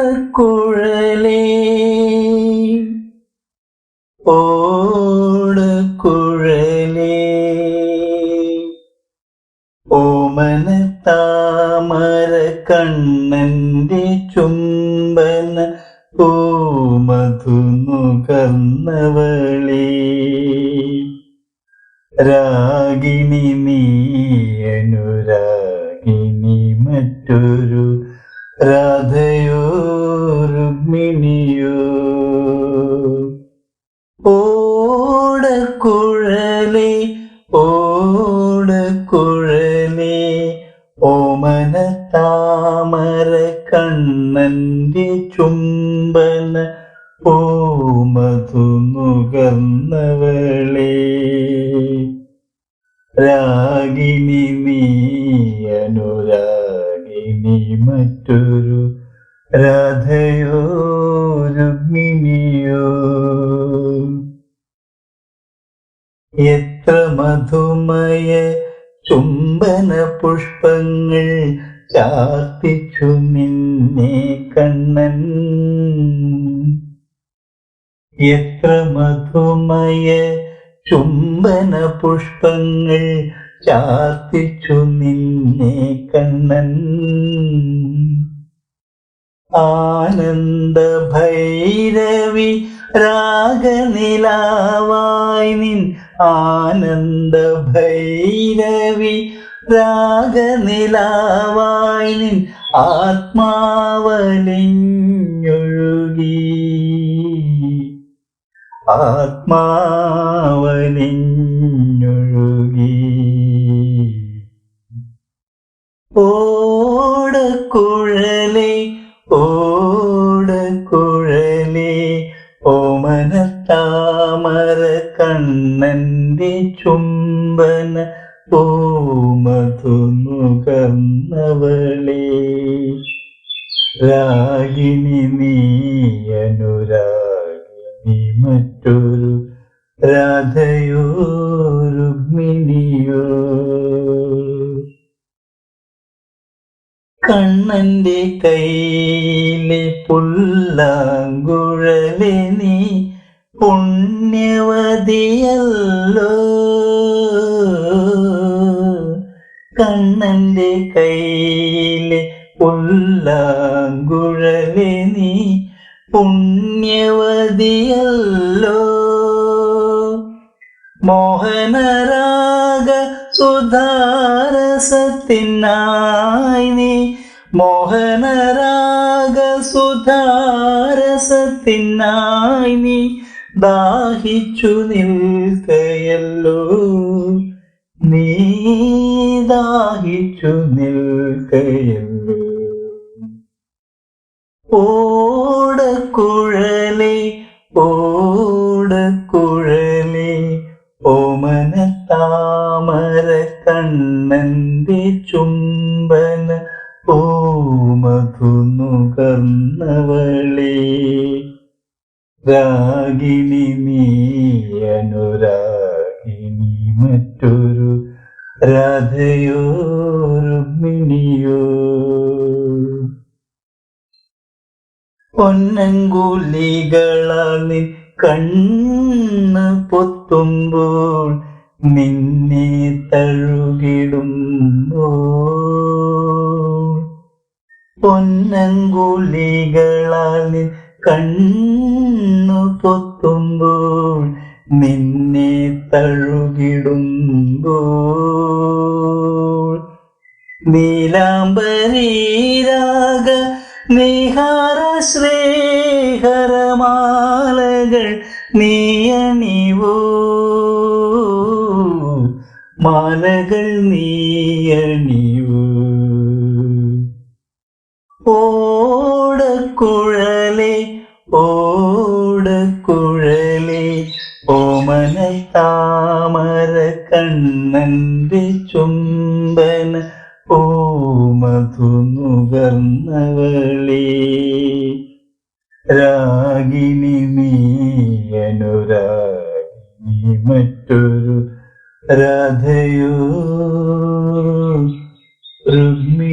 ഓടക്കുഴലേ ഓടക്കുഴലേ ഓമന താമര കണ്ണന്റെ ചുംബന പൂമധു നുകർന്നവളേ രാഗിണി നീ അനുരാഗിണി മറ്റൊരു രാധയോ കണ്ണന്റെ ചുംബന പൂമധു നുകർന്നവളേ രാഗിണി നീ അനുരാഗിണി മറ്റൊരു രാധയോ രുഗ്മിണിയോ എത്ര മധുമയ ചുംബന പുഷ്പങ്ങൾ ചാർത്തിച്ചു നിന്നെ കണ്ണൻ. എത്ര മധുമയ ചുംബന പുഷ്പങ്ങൾ ചാർത്തിച്ചു നിന്നെ കണ്ണൻ. ആനന്ദ ഭൈരവി രാഗനിലാവായി നിൻ ആനന്ദ ഭൈരവി രാഗനിലാവായി നിൻ ആത്മാവലിഞ്ഞൊഴുകി. ആത്മാവലിഞ്ഞൊഴുകി. ഓടക്കുഴലേ ഓടക്കുഴലേ ഓമന താമര കണ്ണന്റെ ചുംബന പൂമധു നുകർന്നവളേ രാഗിണി നീ അനുരാഗിണി മറ്റൊരു രാധയോ രുക്മിണിയോ കണ്ണന്റെ കയ്യിലെ പുല്ലാങ്കുഴലെ നീ പുണ്യവതിയല്ലോ. കണ്ണന്റെ കയ്യിലെ ഉള്ളാങ്കുഴലെ നീ പുണ്യവതിയല്ലോ. മോഹനരാഗ സുധാരസത്തിനായി നീ മോഹനരാഗ സുധാരസത്തിനായി നീ ദാഹിച്ചു നിൽക്കയല്ലോ. നീ ദാഹിച്ചു ഓടക്കുഴലി ഓടക്കുഴലി ഓമന താമര കണ്ണന്റെ ചുംബന ഓമതുന്നുകർന്നവളി നുകർന്നവളേ രാഗിണി നീ മറ്റൊരു രാധയോ രുക്മിണിയോ പൊന്നങ്കുലികളാൽ നിൻ കണ്ണ് പൊത്തുമ്പോൾ നിന്നെ തഴുകിടുമ്പോൾ പൊന്നങ്കുലികളാൽ നിൻ കണ്ണു പൊത്തുമ്പോൾ നിന്നെ തഴുകിടുമ്പോൾ നീലാംബരീരാഗ നിഹാര ശ്രീഹരമാലകൾ നീയണിവോ? മാലകൾ നീയണിവോ? ഓടക്കുഴലേ ഓടക്കുഴലേ കണ്ണന്റെ ചുംബന പൂമതു നുകർന്നവളേ രാഗിനി നീയനുരാഗിനി മറ്റൊരു രാധയോ. രുക്മി